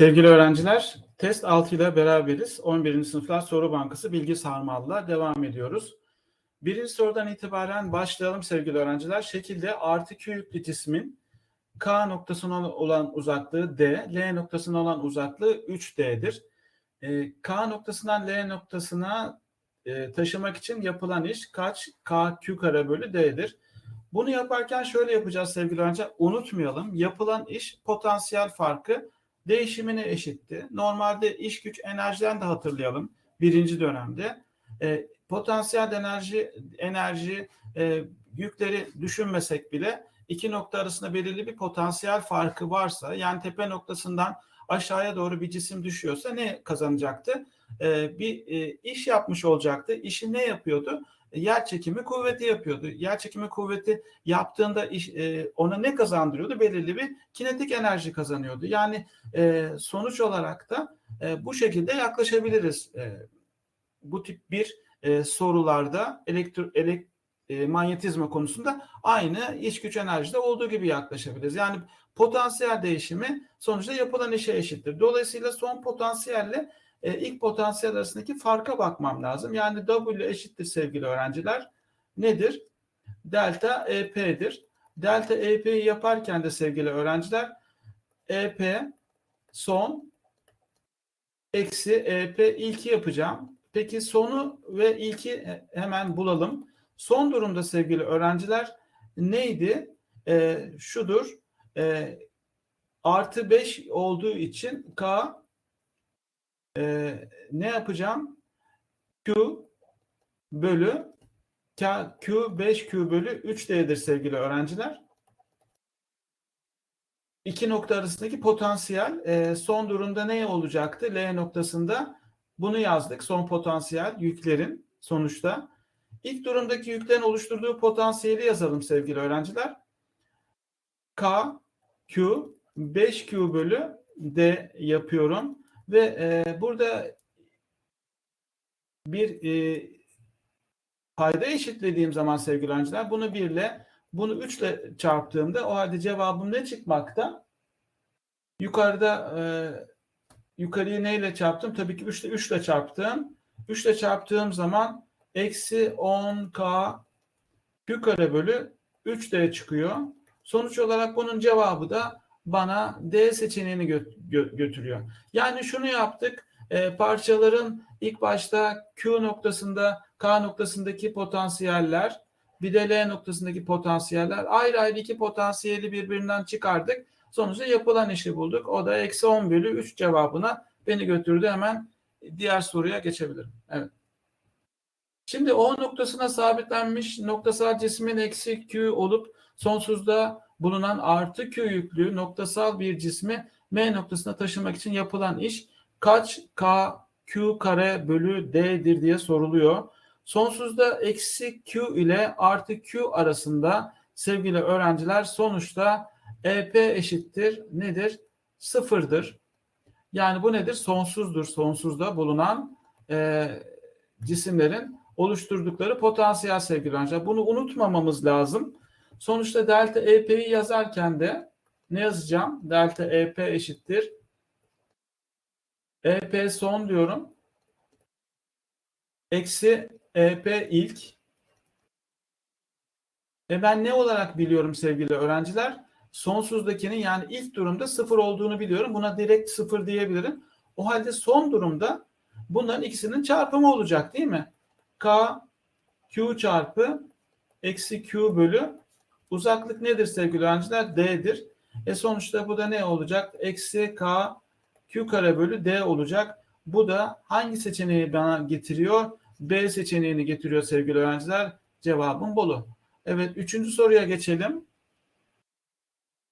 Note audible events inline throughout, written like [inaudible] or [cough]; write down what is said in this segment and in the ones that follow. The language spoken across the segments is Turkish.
Sevgili öğrenciler, test 6 ile beraberiz. 11. sınıflar soru bankası Bilgi Sarmal'la devam ediyoruz. Birinci sorudan itibaren başlayalım sevgili öğrenciler. Şekilde artı Q yüklü cismin K noktasına olan uzaklığı D, L noktasına olan uzaklığı 3D'dir. Ee, K noktasından L noktasına e, taşımak için yapılan iş kaç K Q kare bölü D'dir. Bunu yaparken şöyle yapacağız sevgili öğrenciler. Unutmayalım yapılan iş potansiyel farkı değişimine eşitti. Normalde iş güç enerjiden de hatırlayalım birinci dönemde. E, potansiyel enerji enerji e, yükleri düşünmesek bile iki nokta arasında belirli bir potansiyel farkı varsa yani tepe noktasından aşağıya doğru bir cisim düşüyorsa ne kazanacaktı? E, bir e, iş yapmış olacaktı. İşi ne yapıyordu? Yer çekimi kuvveti yapıyordu. Yer çekimi kuvveti yaptığında iş, e, ona ne kazandırıyordu? Belirli bir kinetik enerji kazanıyordu. Yani e, sonuç olarak da e, bu şekilde yaklaşabiliriz. E, bu tip bir e, sorularda elektro, elek, e, manyetizma konusunda aynı iç güç enerjide olduğu gibi yaklaşabiliriz. Yani potansiyel değişimi sonuçta yapılan işe eşittir. Dolayısıyla son potansiyelle e, ilk potansiyel arasındaki farka bakmam lazım. Yani W eşittir sevgili öğrenciler. Nedir? Delta EP'dir. Delta EP'yi yaparken de sevgili öğrenciler EP son eksi EP ilki yapacağım. Peki sonu ve ilki hemen bulalım. Son durumda sevgili öğrenciler neydi? E, şudur. E, artı 5 olduğu için K e, ne yapacağım? Q bölü K, Q 5Q bölü 3D'dir sevgili öğrenciler. İki nokta arasındaki potansiyel e, son durumda ne olacaktı? L noktasında bunu yazdık. Son potansiyel yüklerin sonuçta. İlk durumdaki yüklerin oluşturduğu potansiyeli yazalım sevgili öğrenciler. K, Q, 5Q bölü D yapıyorum. Ve e, burada bir e, payda eşitlediğim zaman sevgili öğrenciler bunu 1 ile bunu 3 ile çarptığımda o halde cevabım ne çıkmakta? Yukarıda e, yukarıyı neyle çarptım? Tabii ki 3 ile 3 ile çarptım. 3 ile çarptığım zaman eksi 10k q kare bölü 3d çıkıyor. Sonuç olarak bunun cevabı da bana D seçeneğini gö- götürüyor. Yani şunu yaptık. E, parçaların ilk başta Q noktasında K noktasındaki potansiyeller bir de L noktasındaki potansiyeller ayrı ayrı iki potansiyeli birbirinden çıkardık. Sonuçta yapılan işi bulduk. O da eksi 10 bölü 3 cevabına beni götürdü. Hemen diğer soruya geçebilirim. Evet. Şimdi O noktasına sabitlenmiş noktasal cismin eksi Q olup sonsuzda bulunan artı Q yüklü noktasal bir cismi M noktasına taşımak için yapılan iş kaç K Q kare bölü D'dir diye soruluyor. Sonsuzda eksi Q ile artı Q arasında sevgili öğrenciler sonuçta EP eşittir nedir? Sıfırdır. Yani bu nedir? Sonsuzdur. Sonsuzda bulunan e, cisimlerin oluşturdukları potansiyel sevgili öğrenciler. Bunu unutmamamız lazım. Sonuçta delta EP'yi yazarken de ne yazacağım? Delta EP eşittir. EP son diyorum. Eksi EP ilk. E ben ne olarak biliyorum sevgili öğrenciler? Sonsuzdakinin yani ilk durumda sıfır olduğunu biliyorum. Buna direkt sıfır diyebilirim. O halde son durumda bunların ikisinin çarpımı olacak değil mi? K Q çarpı eksi Q bölü Uzaklık nedir sevgili öğrenciler? D'dir. E sonuçta bu da ne olacak? Eksi K Q kare bölü D olacak. Bu da hangi seçeneği bana getiriyor? B seçeneğini getiriyor sevgili öğrenciler. Cevabım Bolu. Evet üçüncü soruya geçelim.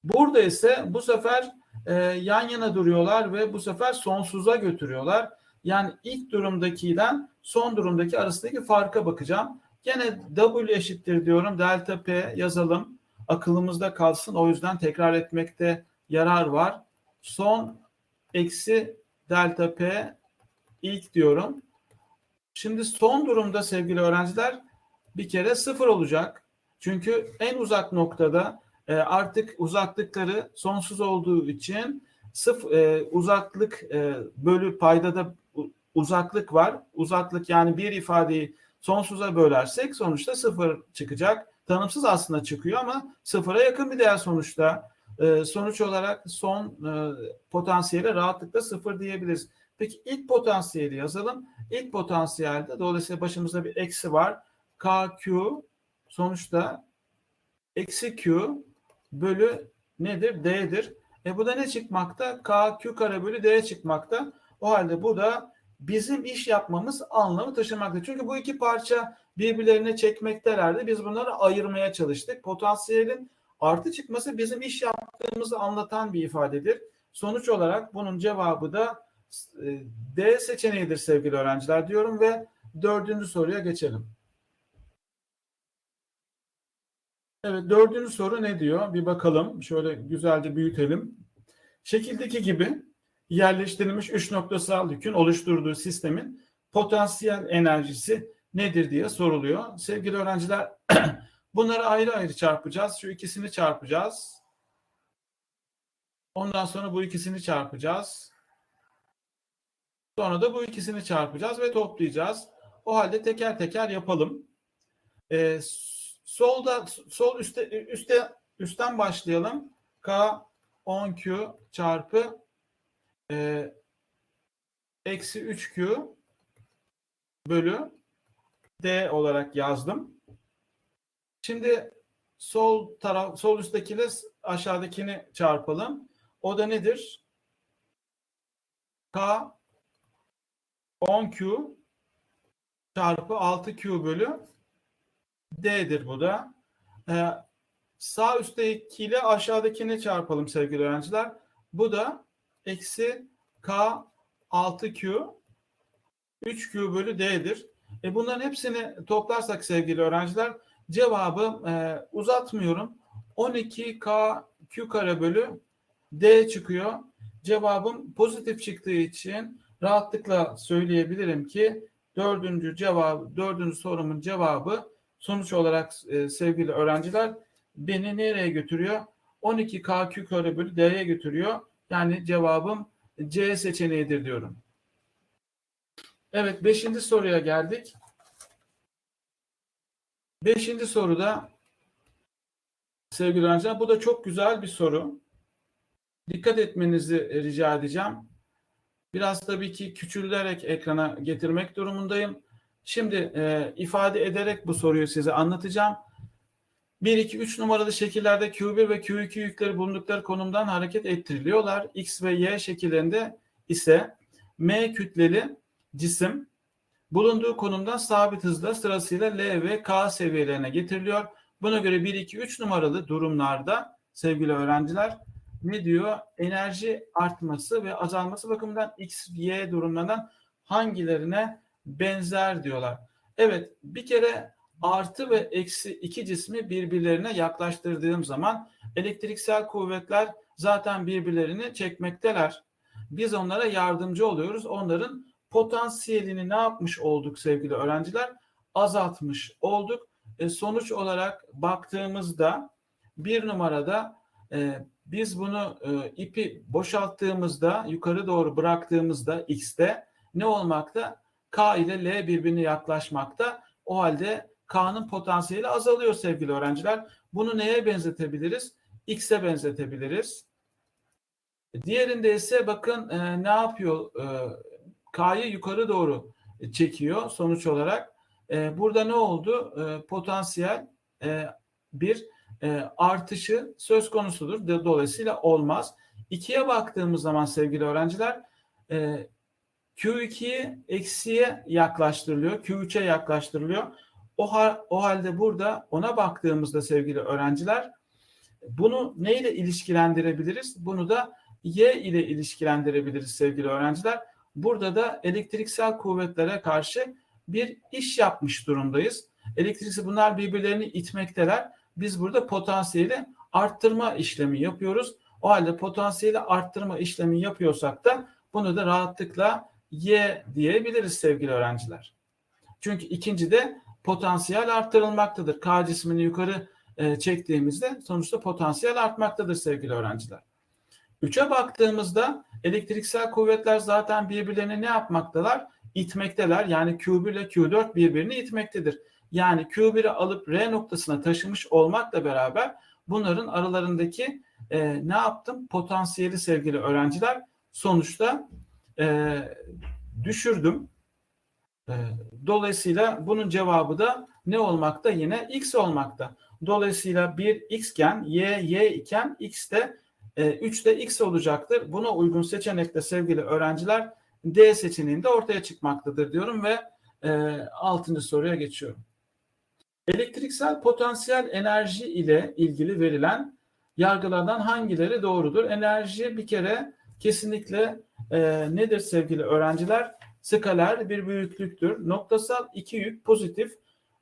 Burada ise bu sefer e, yan yana duruyorlar ve bu sefer sonsuza götürüyorlar. Yani ilk durumdakiyle son durumdaki arasındaki farka bakacağım. Gene W eşittir diyorum. Delta P yazalım. Akılımızda kalsın. O yüzden tekrar etmekte yarar var. Son eksi delta P ilk diyorum. Şimdi son durumda sevgili öğrenciler bir kere sıfır olacak. Çünkü en uzak noktada e, artık uzaklıkları sonsuz olduğu için sıf e, uzaklık e, bölü paydada uzaklık var. Uzaklık yani bir ifadeyi sonsuza bölersek sonuçta sıfır çıkacak. Tanımsız aslında çıkıyor ama sıfıra yakın bir değer sonuçta. E, sonuç olarak son e, potansiyele rahatlıkla sıfır diyebiliriz. Peki ilk potansiyeli yazalım. İlk potansiyelde dolayısıyla başımızda bir eksi var. KQ sonuçta eksi Q bölü nedir? D'dir. E bu da ne çıkmakta? KQ kare bölü D çıkmakta. O halde bu da bizim iş yapmamız anlamı taşımakta. Çünkü bu iki parça birbirlerine çekmektelerdi. Biz bunları ayırmaya çalıştık. Potansiyelin artı çıkması bizim iş yaptığımızı anlatan bir ifadedir. Sonuç olarak bunun cevabı da e, D seçeneğidir sevgili öğrenciler diyorum ve dördüncü soruya geçelim. Evet dördüncü soru ne diyor? Bir bakalım. Şöyle güzelce büyütelim. Şekildeki gibi yerleştirilmiş üç noktasal yükün oluşturduğu sistemin potansiyel enerjisi nedir diye soruluyor. Sevgili öğrenciler [clears throat] bunları ayrı ayrı çarpacağız. Şu ikisini çarpacağız. Ondan sonra bu ikisini çarpacağız. Sonra da bu ikisini çarpacağız ve toplayacağız. O halde teker teker yapalım. Ee, solda sol üstte üstte üstten başlayalım. K 10Q çarpı e, eksi 3Q bölü D olarak yazdım. Şimdi sol taraf sol üsttekiyle aşağıdakini çarpalım. O da nedir? K 10Q çarpı 6Q bölü D'dir bu da. Ee, sağ üsttekiyle aşağıdakini çarpalım sevgili öğrenciler. Bu da eksi K 6Q 3Q bölü D'dir. E bunların hepsini toplarsak sevgili öğrenciler cevabı e, uzatmıyorum. 12K Q kare bölü D çıkıyor. Cevabım pozitif çıktığı için rahatlıkla söyleyebilirim ki dördüncü cevabı, dördüncü sorumun cevabı sonuç olarak e, sevgili öğrenciler beni nereye götürüyor? 12K Q kare bölü D'ye götürüyor. Yani cevabım C seçeneğidir diyorum. Evet beşinci soruya geldik. Beşinci soruda sevgili öğrenciler bu da çok güzel bir soru. Dikkat etmenizi rica edeceğim. Biraz tabii ki küçülerek ekrana getirmek durumundayım. Şimdi e, ifade ederek bu soruyu size anlatacağım. 1, 2, 3 numaralı şekillerde Q1 ve Q2 yükleri bulundukları konumdan hareket ettiriliyorlar. X ve Y şekillerinde ise M kütleli cisim bulunduğu konumdan sabit hızla sırasıyla L ve K seviyelerine getiriliyor. Buna göre 1, 2, 3 numaralı durumlarda sevgili öğrenciler ne diyor? Enerji artması ve azalması bakımından X, Y durumlarından hangilerine benzer diyorlar. Evet bir kere artı ve eksi iki cismi birbirlerine yaklaştırdığım zaman elektriksel kuvvetler zaten birbirlerini çekmekteler. Biz onlara yardımcı oluyoruz. Onların potansiyelini ne yapmış olduk sevgili öğrenciler? Azaltmış olduk. E, sonuç olarak baktığımızda bir numarada e, biz bunu e, ipi boşalttığımızda yukarı doğru bıraktığımızda x'te ne olmakta? K ile L birbirine yaklaşmakta. O halde K'nın potansiyeli azalıyor sevgili öğrenciler. Bunu neye benzetebiliriz? X'e benzetebiliriz. Diğerinde ise bakın e, ne yapıyor? E, K'yı yukarı doğru çekiyor sonuç olarak. E, burada ne oldu? E, potansiyel e, bir e, artışı söz konusudur. Dolayısıyla olmaz. İkiye baktığımız zaman sevgili öğrenciler e, Q2'yi eksiye yaklaştırılıyor. Q3'e yaklaştırılıyor. O, ha, o halde burada ona baktığımızda sevgili öğrenciler bunu neyle ilişkilendirebiliriz? Bunu da Y ile ilişkilendirebiliriz sevgili öğrenciler. Burada da elektriksel kuvvetlere karşı bir iş yapmış durumdayız. Elektriksi bunlar birbirlerini itmekteler. Biz burada potansiyeli arttırma işlemi yapıyoruz. O halde potansiyeli arttırma işlemi yapıyorsak da bunu da rahatlıkla Y diyebiliriz sevgili öğrenciler. Çünkü ikinci de potansiyel arttırılmaktadır. K cismini yukarı e, çektiğimizde sonuçta potansiyel artmaktadır sevgili öğrenciler. 3'e baktığımızda elektriksel kuvvetler zaten birbirlerini ne yapmaktalar? İtmekteler. Yani Q1 ile Q4 birbirini itmektedir. Yani Q1'i alıp R noktasına taşımış olmakla beraber bunların aralarındaki e, ne yaptım? Potansiyeli sevgili öğrenciler sonuçta e, düşürdüm. E, dolayısıyla bunun cevabı da ne olmakta? Yine x olmakta. Dolayısıyla bir x iken y y iken x de e, 3 de x olacaktır. Buna uygun seçenekte sevgili öğrenciler D seçeneğinde ortaya çıkmaktadır diyorum ve e, 6. soruya geçiyorum. Elektriksel potansiyel enerji ile ilgili verilen yargılardan hangileri doğrudur? Enerji bir kere kesinlikle e, nedir sevgili öğrenciler? Skaler bir büyüklüktür. Noktasal iki yük pozitif,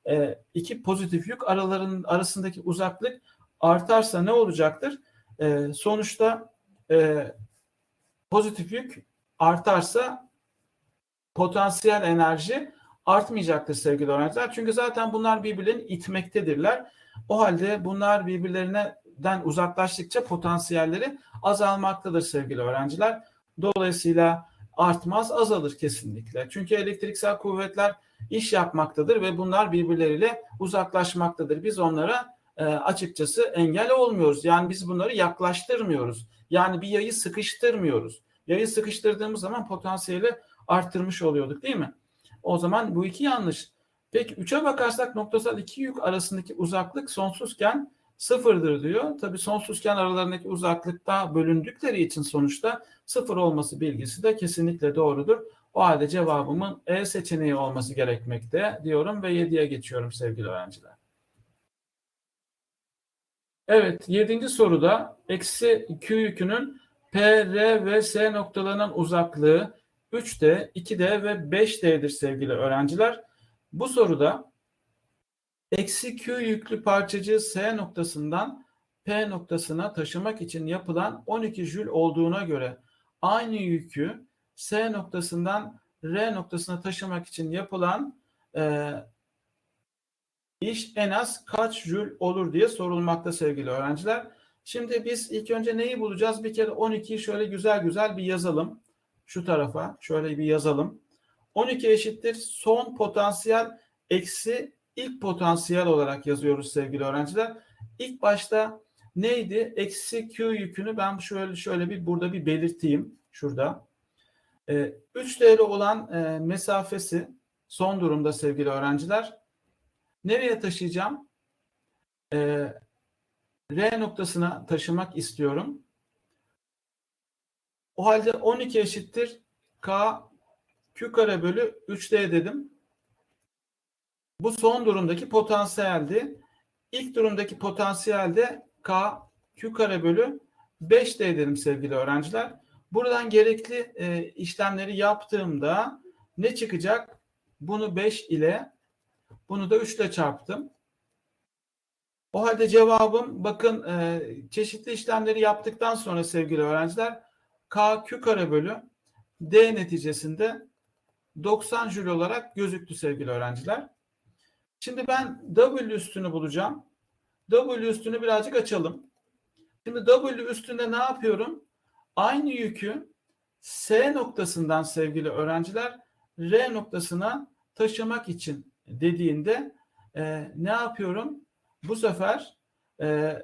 e, iki pozitif yük araların arasındaki uzaklık artarsa ne olacaktır? E, sonuçta e, pozitif yük artarsa potansiyel enerji artmayacaktır sevgili öğrenciler. Çünkü zaten bunlar birbirlerini itmektedirler. O halde bunlar birbirlerinden uzaklaştıkça potansiyelleri azalmaktadır sevgili öğrenciler. Dolayısıyla artmaz azalır kesinlikle. Çünkü elektriksel kuvvetler iş yapmaktadır ve bunlar birbirleriyle uzaklaşmaktadır. Biz onlara e, açıkçası engel olmuyoruz. Yani biz bunları yaklaştırmıyoruz. Yani bir yayı sıkıştırmıyoruz. Yayı sıkıştırdığımız zaman potansiyeli arttırmış oluyorduk değil mi? O zaman bu iki yanlış. Peki 3'e bakarsak noktasal iki yük arasındaki uzaklık sonsuzken sıfırdır diyor. Tabii sonsuzken aralarındaki uzaklıkta bölündükleri için sonuçta sıfır olması bilgisi de kesinlikle doğrudur. O halde cevabımın E seçeneği olması gerekmekte diyorum ve 7'ye geçiyorum sevgili öğrenciler. Evet, yedinci soruda eksi Q yükünün P, R ve S noktalarının uzaklığı 3D, 2D ve 5D'dir sevgili öğrenciler. Bu soruda eksi Q yüklü parçacığı S noktasından P noktasına taşımak için yapılan 12 jül olduğuna göre aynı yükü S noktasından R noktasına taşımak için yapılan e, iş en az kaç jül olur diye sorulmakta sevgili öğrenciler. Şimdi biz ilk önce neyi bulacağız? Bir kere 12'yi şöyle güzel güzel bir yazalım. Şu tarafa şöyle bir yazalım. 12 eşittir son potansiyel eksi ilk potansiyel olarak yazıyoruz sevgili öğrenciler. İlk başta neydi? Eksi Q yükünü ben şöyle şöyle bir burada bir belirteyim. Şurada. Ee, 3 değeri olan e, mesafesi son durumda sevgili öğrenciler. Nereye taşıyacağım? Ee, R noktasına taşımak istiyorum. O halde 12 eşittir K Q kare bölü 3D dedim. Bu son durumdaki potansiyeldi. İlk durumdaki potansiyelde K Q kare bölü 5D dedim sevgili öğrenciler. Buradan gerekli e, işlemleri yaptığımda ne çıkacak? Bunu 5 ile bunu da 3 ile çarptım. O halde cevabım bakın e, çeşitli işlemleri yaptıktan sonra sevgili öğrenciler K Q kare bölü D neticesinde 90 jül olarak gözüktü sevgili öğrenciler. Şimdi ben W üstünü bulacağım. W üstünü birazcık açalım. Şimdi W üstünde ne yapıyorum? Aynı yükü S noktasından sevgili öğrenciler R noktasına taşımak için dediğinde e, ne yapıyorum? Bu sefer e,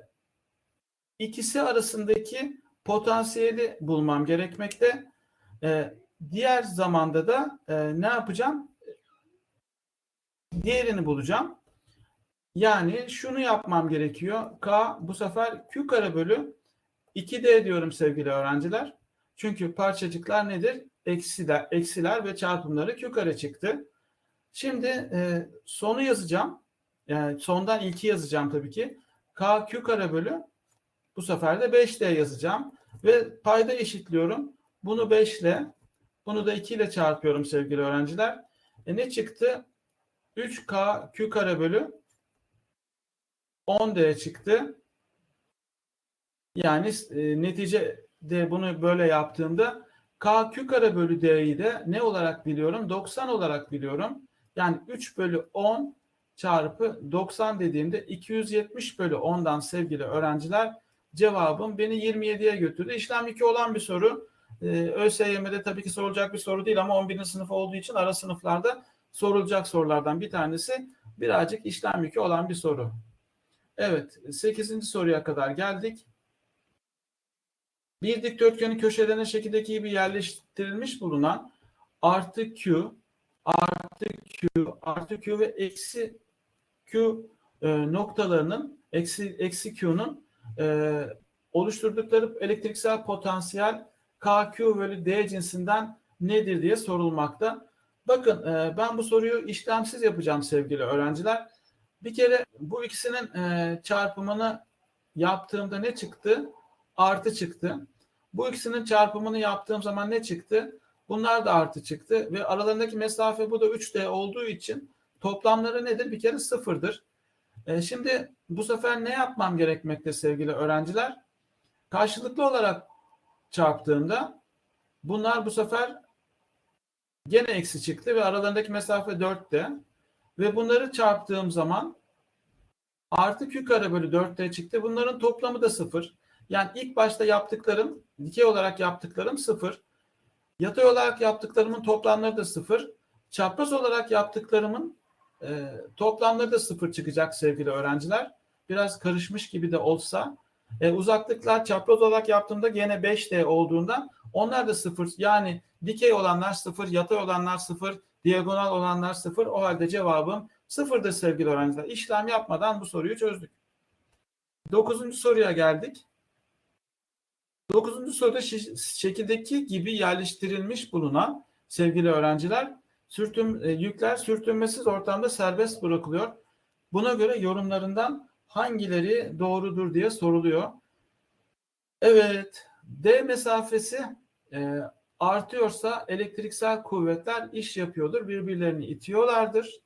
ikisi arasındaki potansiyeli bulmam gerekmekte. E, diğer zamanda da e, ne yapacağım? Diğerini bulacağım. Yani şunu yapmam gerekiyor. K bu sefer Q kare bölü 2D diyorum sevgili öğrenciler. Çünkü parçacıklar nedir? Eksiler, eksiler ve çarpımları Q kare çıktı. Şimdi e, sonu yazacağım. Yani sondan ilki yazacağım tabii ki. K Q kare bölü bu sefer de 5D yazacağım. Ve payda eşitliyorum. Bunu 5 ile bunu da 2 ile çarpıyorum sevgili öğrenciler. E ne çıktı? 3K Q kare bölü 10D çıktı. Yani e, neticede bunu böyle yaptığımda K Q kare bölü D'yi de ne olarak biliyorum? 90 olarak biliyorum. Yani 3 bölü 10 çarpı 90 dediğimde 270 bölü 10'dan sevgili öğrenciler cevabım beni 27'ye götürdü. İşlem 2 olan bir soru. Ee, ÖSYM'de tabii ki sorulacak bir soru değil ama 11. sınıf olduğu için ara sınıflarda sorulacak sorulardan bir tanesi birazcık işlem yükü olan bir soru. Evet, 8. soruya kadar geldik. Bir dikdörtgenin köşelerine şekildeki gibi yerleştirilmiş bulunan artı Q, artı Q, artı Q ve eksi Q e, noktalarının eksi, eksi Q'nun e, oluşturdukları elektriksel potansiyel KQ bölü D cinsinden nedir diye sorulmakta. Bakın e, ben bu soruyu işlemsiz yapacağım sevgili öğrenciler. Bir kere bu ikisinin e, çarpımını yaptığımda ne çıktı? Artı çıktı. Bu ikisinin çarpımını yaptığım zaman ne çıktı? Bunlar da artı çıktı ve aralarındaki mesafe bu da 3D olduğu için toplamları nedir? Bir kere sıfırdır. E, şimdi bu sefer ne yapmam gerekmekte sevgili öğrenciler? Karşılıklı olarak çarptığımda bunlar bu sefer gene eksi çıktı ve aralarındaki mesafe 4'te ve bunları çarptığım zaman artı q kare bölü 4t çıktı. Bunların toplamı da sıfır. Yani ilk başta yaptıklarım, dikey olarak yaptıklarım sıfır. Yatay olarak yaptıklarımın toplamları da sıfır. Çapraz olarak yaptıklarımın e, toplamları da sıfır çıkacak sevgili öğrenciler. Biraz karışmış gibi de olsa. E, uzaklıklar çapraz olarak yaptığımda gene 5D olduğundan onlar da sıfır. Yani dikey olanlar sıfır, yatay olanlar sıfır, diagonal olanlar sıfır. O halde cevabım sıfırdır sevgili öğrenciler. İşlem yapmadan bu soruyu çözdük. Dokuzuncu soruya geldik. Dokuzuncu soruda şekildeki gibi yerleştirilmiş bulunan sevgili öğrenciler sürtüm, e, yükler sürtünmesiz ortamda serbest bırakılıyor. Buna göre yorumlarından hangileri doğrudur diye soruluyor. Evet, D mesafesi e, artıyorsa elektriksel kuvvetler iş yapıyordur, birbirlerini itiyorlardır.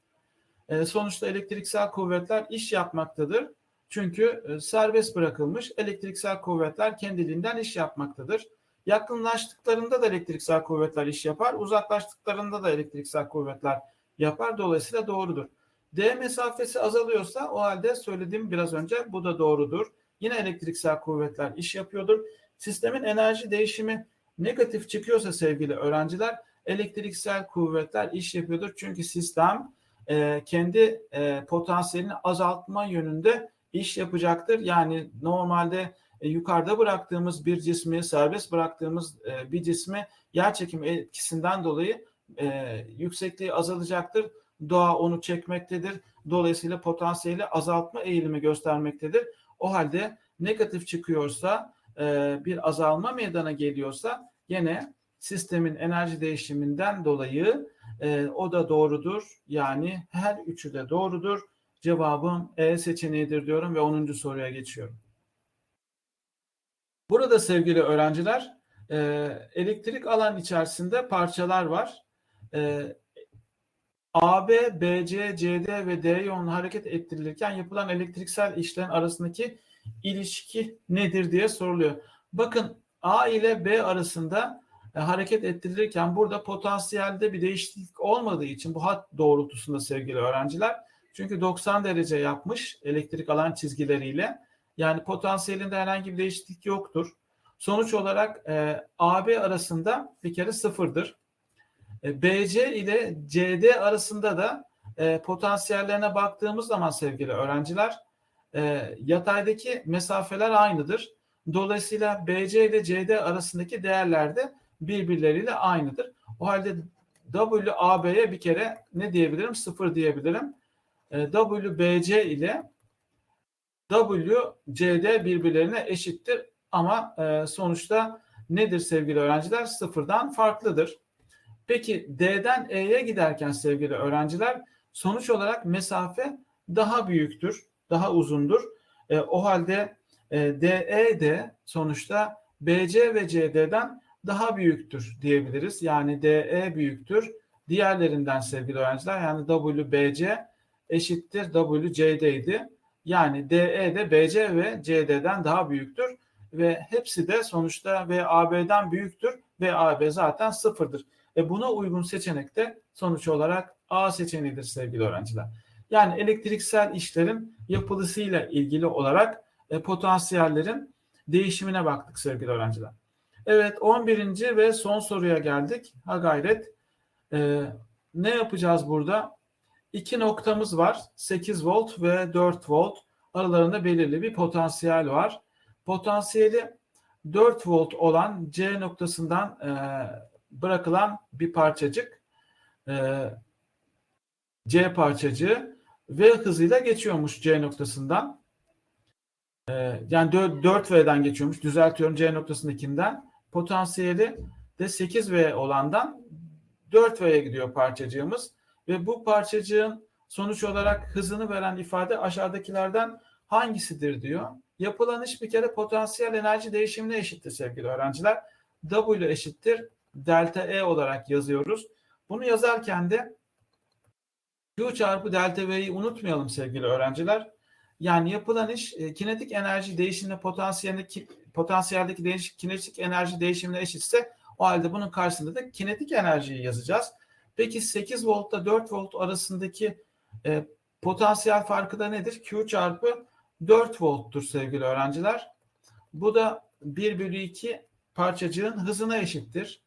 E, sonuçta elektriksel kuvvetler iş yapmaktadır. Çünkü e, serbest bırakılmış elektriksel kuvvetler kendiliğinden iş yapmaktadır. Yakınlaştıklarında da elektriksel kuvvetler iş yapar, uzaklaştıklarında da elektriksel kuvvetler yapar. Dolayısıyla doğrudur. D mesafesi azalıyorsa o halde söylediğim biraz önce bu da doğrudur. Yine elektriksel kuvvetler iş yapıyordur. Sistemin enerji değişimi negatif çıkıyorsa sevgili öğrenciler elektriksel kuvvetler iş yapıyordur. Çünkü sistem e, kendi e, potansiyelini azaltma yönünde iş yapacaktır. Yani normalde e, yukarıda bıraktığımız bir cismi, serbest bıraktığımız e, bir cismi yer çekimi etkisinden dolayı e, yüksekliği azalacaktır. Doğa onu çekmektedir. Dolayısıyla potansiyeli azaltma eğilimi göstermektedir. O halde negatif çıkıyorsa, e, bir azalma meydana geliyorsa yine sistemin enerji değişiminden dolayı e, o da doğrudur. Yani her üçü de doğrudur. Cevabım E seçeneğidir diyorum ve 10. soruya geçiyorum. Burada sevgili öğrenciler e, elektrik alan içerisinde parçalar var. E, AB, BC, CD ve D yolunu hareket ettirilirken yapılan elektriksel işlerin arasındaki ilişki nedir diye soruluyor. Bakın A ile B arasında e, hareket ettirilirken burada potansiyelde bir değişiklik olmadığı için bu hat doğrultusunda sevgili öğrenciler çünkü 90 derece yapmış elektrik alan çizgileriyle. Yani potansiyelinde herhangi bir değişiklik yoktur. Sonuç olarak e, AB arasında bir kere sıfırdır. E, BC ile CD arasında da e, potansiyellerine baktığımız zaman sevgili öğrenciler e, yataydaki mesafeler aynıdır. Dolayısıyla BC ile CD arasındaki değerler de birbirleriyle aynıdır. O halde WAB'ye bir kere ne diyebilirim? Sıfır diyebilirim. E, WBC ile WCD birbirlerine eşittir ama e, sonuçta nedir sevgili öğrenciler? Sıfırdan farklıdır. Peki D'den E'ye giderken sevgili öğrenciler sonuç olarak mesafe daha büyüktür, daha uzundur. E, o halde e, DE de sonuçta BC ve CD'den daha büyüktür diyebiliriz. Yani DE büyüktür. Diğerlerinden sevgili öğrenciler yani WBC eşittir WCD Yani DE de BC ve CD'den daha büyüktür ve hepsi de sonuçta VAB'den büyüktür. VAB zaten sıfırdır. E buna uygun seçenek de sonuç olarak A seçeneğidir sevgili öğrenciler. Yani elektriksel işlerin yapılısıyla ilgili olarak e, potansiyellerin değişimine baktık sevgili öğrenciler. Evet 11. ve son soruya geldik. Ha gayret. Ee, ne yapacağız burada? İki noktamız var. 8 volt ve 4 volt. Aralarında belirli bir potansiyel var. Potansiyeli 4 volt olan C noktasından e, bırakılan bir parçacık e, C parçacığı V hızıyla geçiyormuş C noktasından. E, yani 4V'den geçiyormuş. Düzeltiyorum C noktasındakinden. Potansiyeli de 8V olandan 4V'ye gidiyor parçacığımız. Ve bu parçacığın sonuç olarak hızını veren ifade aşağıdakilerden hangisidir diyor. Yapılan iş bir kere potansiyel enerji değişimine eşittir sevgili öğrenciler. W eşittir delta E olarak yazıyoruz. Bunu yazarken de Q çarpı delta V'yi unutmayalım sevgili öğrenciler. Yani yapılan iş e, kinetik enerji değişimine potansiyeldeki potansiyeldeki değiş, kinetik enerji değişimine eşitse o halde bunun karşısında da kinetik enerjiyi yazacağız. Peki 8 voltla 4 volt arasındaki e, potansiyel farkı da nedir? Q çarpı 4 volttur sevgili öğrenciler. Bu da 1 bölü 2 parçacığın hızına eşittir.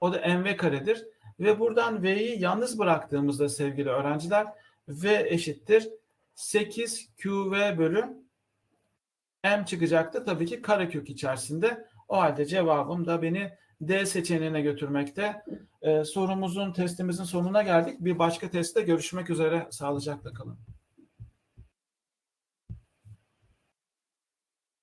O da mv karedir. Ve buradan v'yi yalnız bıraktığımızda sevgili öğrenciler v eşittir 8 qv bölü m çıkacaktı. Tabii ki karekök içerisinde. O halde cevabım da beni D seçeneğine götürmekte. Ee, sorumuzun, testimizin sonuna geldik. Bir başka testte görüşmek üzere. Sağlıcakla kalın.